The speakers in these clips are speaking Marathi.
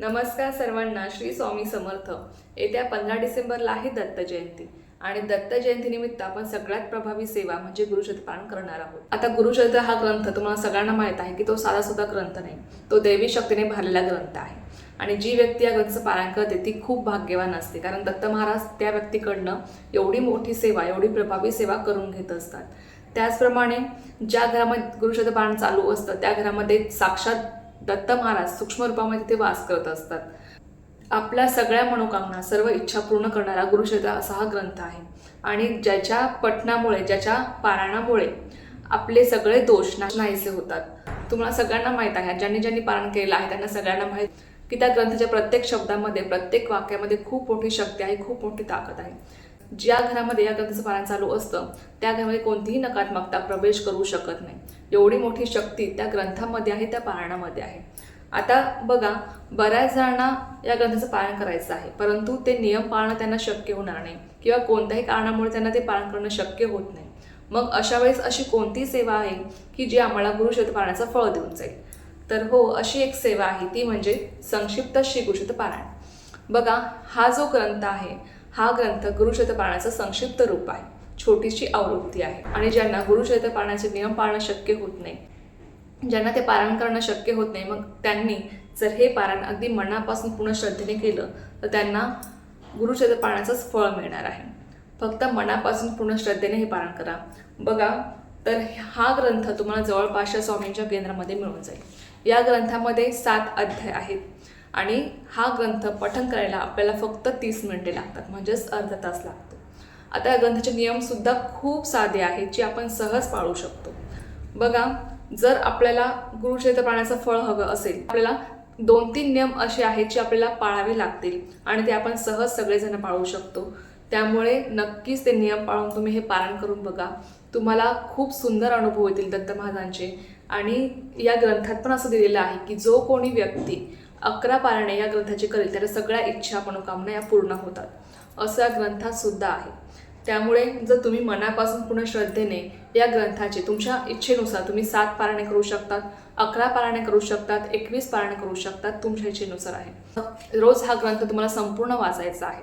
नमस्कार सर्वांना श्री स्वामी समर्थ. येत्या पंधरा डिसेंबरला आहे दत्त जयंती. आणि दत्त जयंतीनिमित्त आपण सगळ्यात प्रभावी सेवा म्हणजे गुरुचरित्र करणार आहोत. आता गुरुचरित्र हा ग्रंथ तुम्हाला सगळ्यांना माहीत आहे की तो साधा सुद्धा ग्रंथ नाही. तो दैवी शक्तीने भरलेला ग्रंथ आहे. आणि जी व्यक्ती या ग्रंथाचं पारायण करते ती खूप भाग्यवान असते. कारण दत्त महाराज त्या व्यक्तीकडनं एवढी मोठी सेवा एवढी प्रभावी सेवा करून घेत असतात. त्याचप्रमाणे ज्या घरामध्ये गुरुचरित्र चालू असतं त्या घरामध्ये साक्षात दत्त महाराज सूक्ष्म रूपामध्ये ते वास करत असतात. आपल्या सगळ्या मनोकामना सर्व इच्छा पूर्ण करणारा गुरुचरित्र असा हा ग्रंथ आहे. आणि ज्याच्या पठणामुळे ज्याच्या पारायणामुळे आपले सगळे दोष नाहीसे होतात. तुम्हाला सगळ्यांना माहीत आहे ज्यांनी ज्यांनी पारायण केलेलं आहे त्यांना सगळ्यांना माहीत की त्या ग्रंथाच्या प्रत्येक शब्दामध्ये प्रत्येक वाक्यामध्ये खूप मोठी शक्ती आहे खूप मोठी ताकद आहे. ज्या घरामध्ये या ग्रंथाचं पारायण चालू असतं त्या घरामध्ये कोणतीही नकारात्मकता प्रवेश करू शकत नाही. एवढी मोठी शक्ती त्या ग्रंथामध्ये आहे त्या पारणामध्ये आहे. आता बघा बऱ्याच जणांना या ग्रंथाचं पालन करायचं आहे परंतु ते नियम पाळणं त्यांना शक्य होणार नाही किंवा कोणत्याही कारणामुळे त्यांना ते पालन करणं शक्य होत नाही. मग अशा वेळेस अशी कोणती सेवा आहे की जी आम्हाला गुरुक्षेत्र पाळण्याचं फळ देऊन जाईल? तर हो अशी एक सेवा आहे ती म्हणजे संक्षिप्त श्री गुरुक्षेत्र पारायण. बघा हा जो ग्रंथ आहे हा ग्रंथ गुरुक्षेत्र पाळण्याचं संक्षिप्त रूप आहे. छोटीशी आवृत्ती आहे. आणि ज्यांना गुरुचरित्र पाळण्याचे नियम पाळणं शक्य होत नाही ज्यांना ते पारायण करणं शक्य होत नाही मग त्यांनी जर हे पारायण अगदी मनापासून पूर्ण श्रद्धेने केलं तर त्यांना गुरुचरित्र पाळण्याचंच फळ मिळणार आहे. फक्त मनापासून पूर्ण श्रद्धेने हे पारायण करा. बघा तर हा ग्रंथ तुम्हाला जवळपासच्या स्वामींच्या केंद्रामध्ये मिळून जाईल. या ग्रंथामध्ये सात अध्याय आहेत. आणि हा ग्रंथ पठन करायला आपल्याला फक्त तीस मिनिटे लागतात म्हणजेच अर्धा तास लागतो. आता या ग्रंथाचे नियमसुद्धा खूप साधे आहेत जे आपण सहज पाळू शकतो. बघा जर आपल्याला गुरुक्षेत्र पाण्याचं फळ हवं असेल आपल्याला दोन तीन नियम असे आहेत जे आपल्याला पाळावे लागतील आणि ते आपण सहज सगळेजण पाळू शकतो. त्यामुळे नक्कीच ते नियम पाळून तुम्ही हे पालन करून बघा. तुम्हाला खूप सुंदर अनुभव येतील दत्त महाराजांचे. आणि या ग्रंथात पण असं दिलेलं आहे की जो कोणी व्यक्ती अकरा पारणे या ग्रंथाची करेल त्याला सगळ्या इच्छा मनोकामना या पूर्ण होतात. असं या ग्रंथात सुद्धा आहे. त्यामुळे जर तुम्ही मनापासून पूर्ण श्रद्धेने या ग्रंथाचे तुमच्या इच्छेनुसार तुम्ही सात पारायणे करू शकतात अकरा पारायणे करू शकतात एकवीस पारायणे करू शकतात तुमच्या इच्छेनुसार आहे. रोज हा ग्रंथ तुम्हाला संपूर्ण वाचायचा आहे.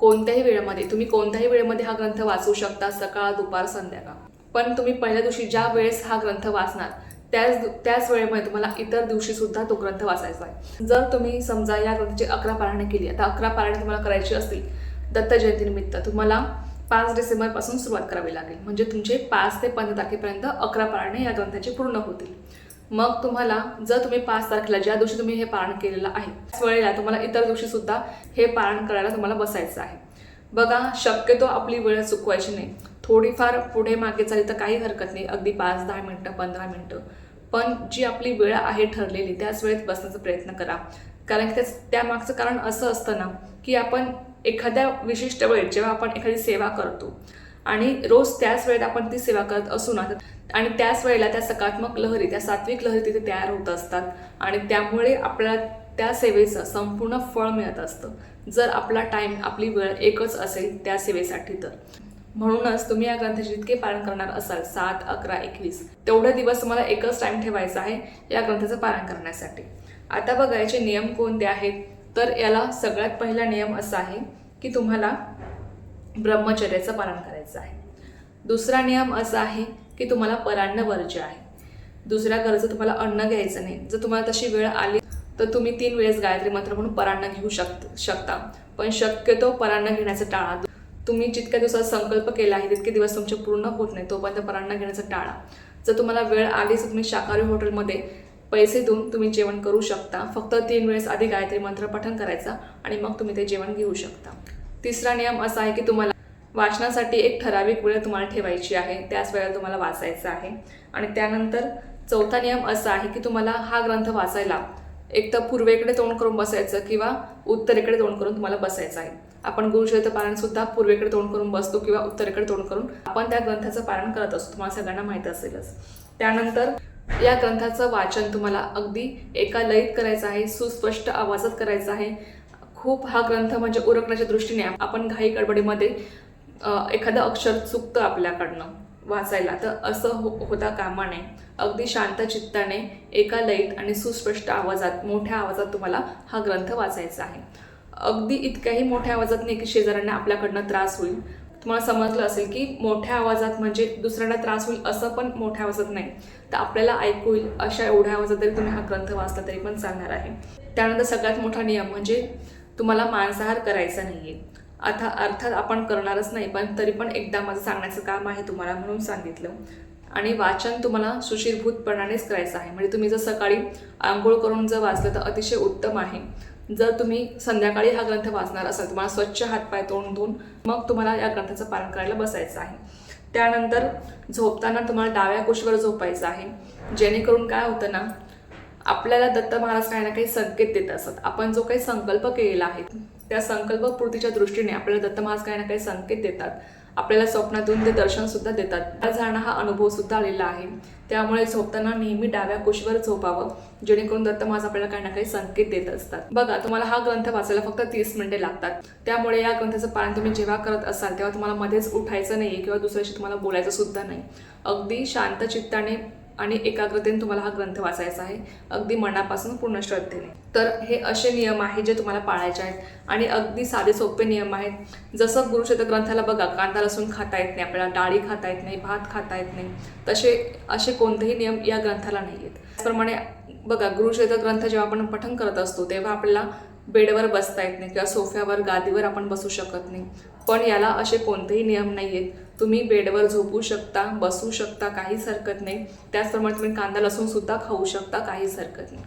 कोणत्याही वेळेमध्ये तुम्ही कोणत्याही वेळेमध्ये हा ग्रंथ वाचू शकता सकाळ दुपार संध्याकाळ. पण तुम्ही पहिल्या दिवशी ज्या वेळेस हा ग्रंथ वाचणार त्याच त्याच वेळेमध्ये तुम्हाला इतर दिवशी सुद्धा तो ग्रंथ वाचायचा आहे. जर तुम्ही समजा या ग्रंथाची अकरा पारायणे केली आता अकरा पारायणे तुम्हाला करायची असतील दत्त जयंतीनिमित्त तुम्हाला पाच डिसेंबरपासून सुरुवात करावी लागेल. म्हणजे तुमचे पाच ते पंधरा तारखेपर्यंत अकरा पारणे या ग्रंथाचे पूर्ण होतील. मग तुम्हाला जर तुम्ही पाच तारखेला ज्या दिवशी तुम्ही हे पारण केलेलं आहे त्याच वेळेला तुम्हाला इतर दिवशी सुद्धा हे पारण करायला तुम्हाला बसायचं आहे. बघा शक्यतो आपली वेळ चुकवायची नाही. थोडीफार पुढे मागे चालली तर काही हरकत नाही. अगदी पाच दहा मिनटं पंधरा मिनटं. पण जी आपली वेळ आहे ठरलेली त्याच वेळेत बसण्याचा प्रयत्न करा. कारण की त्याच त्यामागचं कारण असं असतं ना की आपण एखाद्या विशिष्ट वेळेत जेव्हा आपण एखादी सेवा करतो आणि रोज त्याच वेळेत आपण ती सेवा करत असू ना आणि त्याच वेळेला त्या सकारात्मक लहरी त्या सात्विक लहरी तिथे तयार होत असतात आणि त्यामुळे आपल्याला त्या सेवेचं संपूर्ण फळ मिळत असतं. जर आपला टाईम आपली वेळ एकच असेल त्या सेवेसाठी तर. म्हणूनच तुम्ही या ग्रंथाचे जितके पालन करणार असाल सात अकरा एकवीस तेवढे दिवस तुम्हाला एकच टाईम ठेवायचा आहे या ग्रंथाचं पालन करण्यासाठी. आता बघायचे नियम कोणते आहेत? तर याला सगळ्यात पहिला नियम असा आहे की तुम्हाला ब्रह्मचर्याचं पालन करायचं आहे. दुसरा नियम असा आहे की तुम्हाला परान्न वर्ज्य आहे दुसऱ्या गरज तुम्हाला अन्न घ्यायचं नाही. जर तुम्हाला तशी वेळ आली तर तुम्ही तीन वेळेस गायत्री मंत्र म्हणून परान्न घेऊ शक शकता. पण शक्यतो परान्न घेण्याचं टाळा तुम्ही जितक्या दिवसात संकल्प केला आहे तितके दिवस तुमचे पूर्ण होत नाही तोपर्यंत परान्न घेण्याचं टाळा. जर तुम्हाला वेळ आलीच तर तुम्ही शाकाहारी हॉटेलमध्ये पैसे देऊन तुम्ही जेवण करू शकता. फक्त तीन वेळेस आधी गायत्री मंत्र पठण करायचा आणि मग तुम्ही ते जेवण घेऊ शकता. तिसरा नियम असा आहे की तुम्हाला वाचनासाठी एक ठराविक वेळ तुम्हाला ठेवायची आहे. त्याच वेळेला तुम्हाला वाचायचं आहे. आणि त्यानंतर चौथा नियम असा आहे की तुम्हाला हा ग्रंथ वाचायला एक तर पूर्वेकडे तोंड करून बसायचं किंवा उत्तरेकडे तोंड करून तुम्हाला बसायचं आहे. आपण गुरुचरित्र पारायण सुद्धा पूर्वेकडे तोंड करून बसतो किंवा उत्तरेकडे तोंड करून आपण त्या ग्रंथाचं पारण करत असतो. तुम्हाला सगळ्यांना माहीत असेलच. त्यानंतर या ग्रंथाचं वाचन तुम्हाला अगदी एका लयीत करायचं आहे सुस्पष्ट आवाजात करायचं आहे. खूप हा ग्रंथ म्हणजे उरकण्याच्या दृष्टीने आपण घाई गडबडीमध्ये एखादं अक्षर चुकतं आपल्याकडनं वाचायला तर असं हो होता कामा नये. अगदी शांत चित्ताने एका लयीत आणि सुस्पष्ट आवाजात मोठ्या आवाजात तुम्हाला हा ग्रंथ वाचायचा आहे. अगदी इतक्याही मोठ्या आवाजात नाही की शेजाऱ्यांना आपल्याकडनं त्रास होईल. तुम्हाला समजलं असेल की मोठ्या आवाजात म्हणजे दुसऱ्यांना त्रास होईल असं पण मोठ्या आवाजात नाही. तर आपल्याला ऐकू येईल अशा एवढ्या आवाजात तरी तुम्ही हा ग्रंथ वाचला तरी पण चालणार आहे. त्यानंतर सगळ्यात मोठा नियम म्हणजे तुम्हाला मांसाहार करायचा नाही आहे आता अर्थात आपण करणारच नाही पण तरी पण एकदा माझं सांगण्याचं काम आहे तुम्हाला म्हणून सांगितलं. आणि वाचन तुम्हाला सुशीलभूतपणानेच करायचं आहे. म्हणजे तुम्ही जर सकाळी आंघोळ करून जर वाचलं तर अतिशय उत्तम आहे. जर तुम्ही संध्याकाळी हा ग्रंथ वाचणार असाल तुम्हाला स्वच्छ हातपाय तोंड धुवून मग तुम्हाला या ग्रंथाचं पालन करायला बसायचं आहे. त्यानंतर झोपताना तुम्हाला डाव्या कुशीवर झोपायचं आहे. जेणेकरून काय होतं ना आपल्याला दत्त महाराज काही ना काही संकेत देत असत आपण जो काही संकल्प केलेला आहे त्या संकल्पपूर्तीच्या दृष्टीने आपल्याला दत्त महाराज काही ना काही संकेत देतात. आपल्याला स्वप्नातून ते दर्शनसुद्धा देतात. त्या झाडांना हा अनुभवसुद्धा आलेला आहे. त्यामुळे झोपताना नेहमी डाव्या कुशीवर झोपावं जेणेकरून दत्त महाराज आपल्याला काही ना काही संकेत देत असतात. बघा तुम्हाला हा ग्रंथ वाचायला फक्त तीस मिनिटे लागतात. त्यामुळे या ग्रंथाचं पालन तुम्ही जेव्हा करत असाल तेव्हा तुम्हाला मध्येच उठायचं नाही किंवा दुसऱ्याशी तुम्हाला बोलायचं सुद्धा नाही. अगदी शांत चित्ताने आणि एकाग्रतेने तुम्हाला हा ग्रंथ वाचायचा आहे. अगदी मनापासून पूर्ण श्रद्धेने. तर हे असे नियम आहेत जे तुम्हाला पाळायचे आहेत. आणि अगदी साधे सोपे नियम आहेत. जसं गुरुक्षेत्र ग्रंथाला बघा कांदा लसूण खाता येत नाही आपल्याला डाळी खाता येत नाही भात खाता येत नाही. तसे असे कोणतेही नियम या ग्रंथाला नाही आहेत. त्याचप्रमाणे बघा गुरुक्षेत्र ग्रंथ जेव्हा आपण पठन करत असतो तेव्हा आपल्याला बेडवर बसता येत नाही किंवा सोफ्यावर गादीवर आपण बसू शकत नाही. पण याला असे कोणतेही नियम नाही आहेत. तुम्ही बेडवर झोपू शकता बसू शकता काहीच हरकत नाही. त्याचप्रमाणे तुम्ही कांदा लसूणसुद्धा खाऊ शकता काहीच हरकत नाही.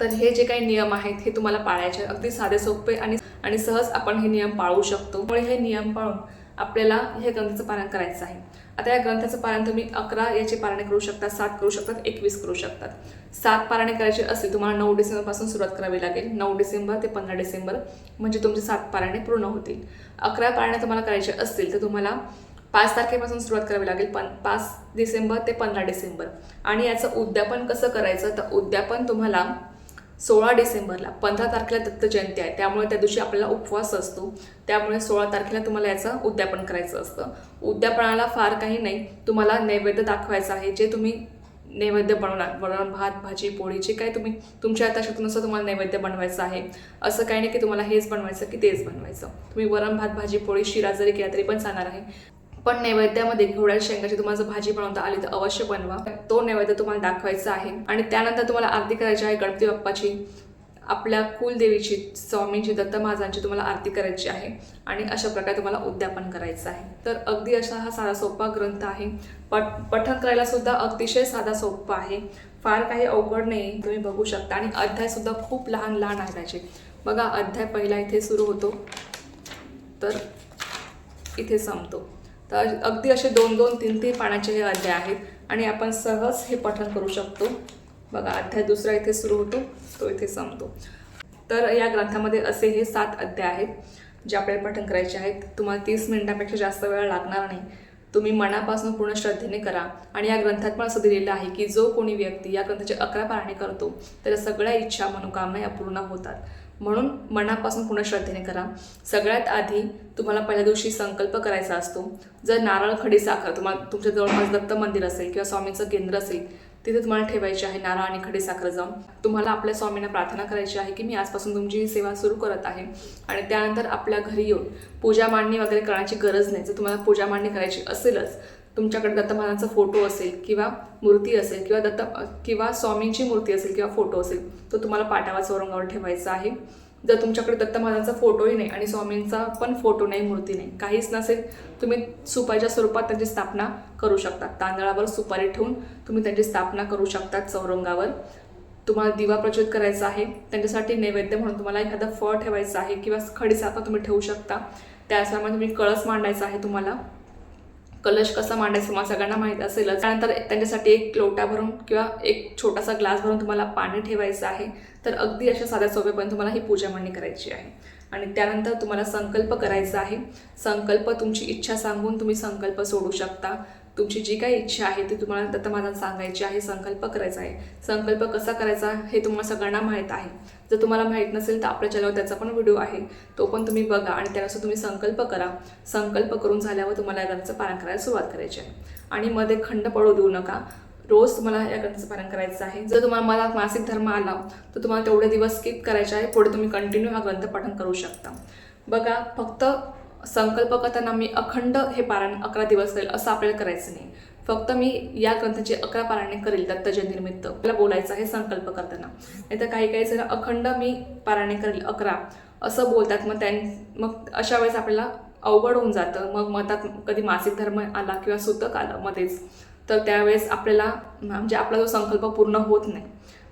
तर हे जे काही नियम आहेत हे तुम्हाला पाळायचे अगदी साधे सोपे आणि आणि सहज आपण हे नियम पाळू शकतो. त्यामुळे हे नियम पाळून आपल्याला हे ग्रंथाचं पालन करायचं आहे. आता या ग्रंथाचं पालन तुम्ही अकरा याचे पारणे करू शकता सात करू शकतात एकवीस करू शकतात सात पारणे करायचे असतील तुम्हाला नऊ डिसेंबरपासून सुरुवात करावी लागेल. नऊ डिसेंबर ते पंधरा डिसेंबर म्हणजे तुमचे सात पारणे पूर्ण होतील. अकरा पारणे तुम्हाला करायचे असतील तर तुम्हाला पाच तारखेपासून सुरुवात करावी लागेल पण पाच डिसेंबर ते पंधरा डिसेंबर. आणि याचं उद्यापन कसं करायचं? तर उद्यापन तुम्हाला सोळा डिसेंबरला पंधरा तारखेला दत्त जयंती आहे. त्यामुळे त्या दिवशी आपल्याला उपवास असतो. त्यामुळे सोळा तारखेला तुम्हाला याचं उद्यापन करायचं असतं. उद्यापनाला फार काही नाही. तुम्हाला नैवेद्य दाखवायचं आहे. जे तुम्ही नैवेद्य बनवणार वरण भात भाजी पोळी जे काही तुम्ही तुमच्या आता असं तुम्हाला नैवेद्य बनवायचं आहे. असं काही नाही की तुम्हाला हेच बनवायचं की तेच बनवायचं. तुम्ही वरण भात भाजी पोळी शिरा जरी केला तरी पण चालणार आहे. पण नैवेद्यामध्ये घेवड्या शेंगाची तुम्हाला जर भाजी बनवता आली तर अवश्य बनवा. तो नैवेद्य तुम्हाला दाखवायचा आहे. आणि त्यानंतर तुम्हाला आरती करायची आहे गणपती बाप्पाची. आपल्या कुलदेवीची स्वामींची दत्त महाराजांची तुम्हाला आरती करायची आहे. आणि अशा प्रकारे तुम्हाला उद्यापन करायचं आहे. तर अगदी असा हा साधा सोपा ग्रंथ आहे. पठ पठन करायला सुद्धा अतिशय साधा सोपा आहे. फार काही अवघड नाही. तुम्ही बघू शकता. आणि अध्यायसुद्धा खूप लहान लहान आहे त्याचे. बघा अध्याय पहिला इथे सुरू होतो. तर इथे संपतो. तर अगदी असे दोन दोन तीन तीन पानाचे हे अध्याय आहेत आणि आपण सहज हे पठन करू शकतो. बघा अध्याय दुसरा इथे सुरू होतो तो इथे संपतो. तर या ग्रंथामध्ये असे हे सात अध्याय आहेत जे आपल्याला पठन करायचे आहेत. तुम्हाला तीस मिनिटांपेक्षा जास्त वेळ लागणार नाही. तुम्ही मनापासून पूर्ण श्रद्धेने करा. आणि या ग्रंथात पण असं दिलेलं आहे की जो कोणी व्यक्ती या ग्रंथाचे अकरा पारणे करतो त्याच्या सगळ्या इच्छा मनोकामना या पूर्ण होतात. म्हणून मनापासून पूर्ण श्रद्धेने करा. सगळ्यात आधी तुम्हाला पहिल्या दिवशी संकल्प करायचा असतो. जर नारळ खडी साखर तुम्हाला तुमच्या जवळपास दत्त मंदिर असेल किंवा स्वामींचं केंद्र असेल तिथे तुम्हाला ठेवायची आहे नारळ आणि खडी साखर जाऊन. तुम्हाला आपल्या स्वामींना प्रार्थना करायची आहे की मी आजपासून तुमची ही सेवा सुरू करत आहे. आणि त्यानंतर आपल्या घरी येऊन पूजा मांडणी वगैरे करण्याची गरज नाही. जर तुम्हाला पूजा मांडणी करायची असेलच तुमच्याकडे दत्त फोटो असेल किंवा मूर्ती असेल किंवा दत्त किंवा स्वामींची मूर्ती असेल किंवा फोटो असेल तो तुम्हाला पाटावा चौरंगावर ठेवायचा आहे. जर तुमच्याकडे दत्तमहाराजांचा फोटोही नाही आणि स्वामींचा पण फोटो नाही मूर्ती नाही काहीच नसेल तुम्ही सुपारीच्या स्वरूपात त्यांची स्थापना करू शकता. तांदळावर सुपारी ठेवून तुम्ही त्यांची स्थापना करू शकता चौरंगावर. तुम्हाला दिवा प्रज्वलित करायचा आहे त्यांच्यासाठी नैवेद्य म्हणून तुम्हाला एखादं फळ ठेवायचं आहे किंवा खडीसाखर तुम्ही ठेवू शकता. त्याचप्रमाणे तुम्ही कळस मांडायचा आहे तुम्हाला. कलश कसा मांडायचं तुम्हाला सगळ्यांना माहीत असेलच. त्यानंतर त्यांच्यासाठी एक लोटा भरून किंवा एक छोटासा ग्लास भरून तुम्हाला पाणी ठेवायचं आहे. तर अगदी अशा साध्या सोप्यापर्यंत तुम्हाला ही पूजा मांडणी करायची आहे. आणि त्यानंतर तुम्हाला संकल्प करायचा आहे. संकल्प तुमची इच्छा सांगून तुम्ही संकल्प सोडू शकता. तुमची जी काही इच्छा आहे ती तुम्हाला दत्तमातांना सांगायची आहे संकल्प करायचा आहे. संकल्प कसा करायचा हे तुम्हाला सगळ्यांना माहीत आहे. जर तुम्हाला माहीत नसेल तर आपल्या चॅनलवर त्याचा पण व्हिडिओ आहे. तो पण तुम्ही बघा आणि त्यानुसार तुम्ही संकल्प करा. संकल्प करून झाल्यावर तुम्हाला या ग्रंथाचं पालन करायला सुरुवात करायची आहे. आणि मध्ये खंड पडू देऊ नका. रोज तुम्हाला या ग्रंथाचं पालन करायचं आहे. जर तुम्हाला मला मासिक धर्म आला तर तुम्हाला तेवढे दिवस स्किप करायचे आहे. पुढे तुम्ही कंटिन्यू हा ग्रंथ पठण करू शकता. बघा फक्त संकल्प करताना मी अखंड हे पारायण अकरा दिवस करेल असं आपल्याला करायचं नाही. फक्त मी या ग्रंथाची अकरा पारायणे करेल दत्त जयंतीनिमित्त मला बोलायचं आहे संकल्प करताना नाही तर काही काही जण अखंड मी पारायणे करेल अकरा असं बोलतात. मग त्यां मग अशा वेळेस आपल्याला अवघड होऊन जातं. मग मतात कधी मासिक धर्म आला किंवा सुतक आलं मध्येच तर त्यावेळेस आपल्याला म्हणजे आपला जो संकल्प पूर्ण होत नाही.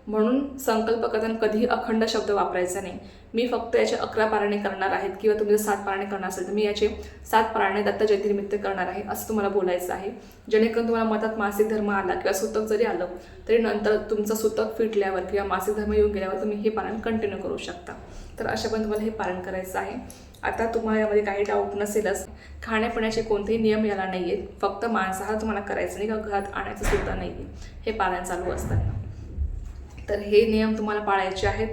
म्हणून संकल्प करताना कधीही अखंड शब्द वापरायचा नाही. मी फक्त याचे अकरा पारायणे करणार आहेत किंवा तुम्ही जर सात पारायणे करणार असेल तर मी याचे सात पारणे दत्त जयंतीनिमित्त करणार आहे असं तुम्हाला बोलायचं आहे. जेणेकरून तुम्हाला मतात मासिक धर्म आला किंवा सुतक जरी आलं तरी नंतर तुमचं सुतक फिटल्यावर किंवा मासिक धर्म येऊन गेल्यावर तुम्ही हे पारण कंटिन्यू करू शकता. तर अशा पण तुम्हाला हे पारण करायचं आहे. आता तुम्हाला यामध्ये काही डाऊट नसेलच. खाण्यापिण्याचे कोणतेही नियम याला नाही आहेत फक्त मांसाहार तुम्हाला करायचं नाही किंवा घरात आणायचं सुद्धा नाही आहे हे पालन चालू असताना. तर हे नियम तुम्हाला पाळायचे आहेत.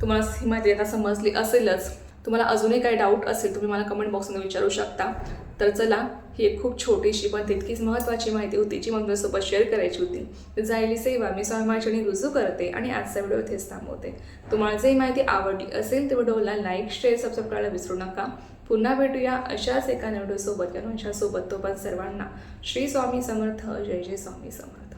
तुम्हाला ही माहिती आता समजली असेलच. तुम्हाला अजूनही काही डाऊट असेल तुम्ही मला कमेंट बॉक्समध्ये विचारू शकता. तर चला ही एक खूप छोटीशी पण तितकीच महत्त्वाची माहिती होती जी मला तुमच्यासोबत शेअर करायची होती. तर जायली सेवा मी स्वामीचरणी रुजू करते आणि आजचा व्हिडिओ इथेच थांबवते. तुम्हाला जर माहिती आवडली असेल तर व्हिडिओला लाईक शेअर सबस्क्राईब करायला विसरू नका. पुन्हा भेटूया अशाच एका व्हिडिओसोबत किंवा अशासोबत तो पण सर्वांना. श्री स्वामी समर्थ जय जय स्वामी समर्थ.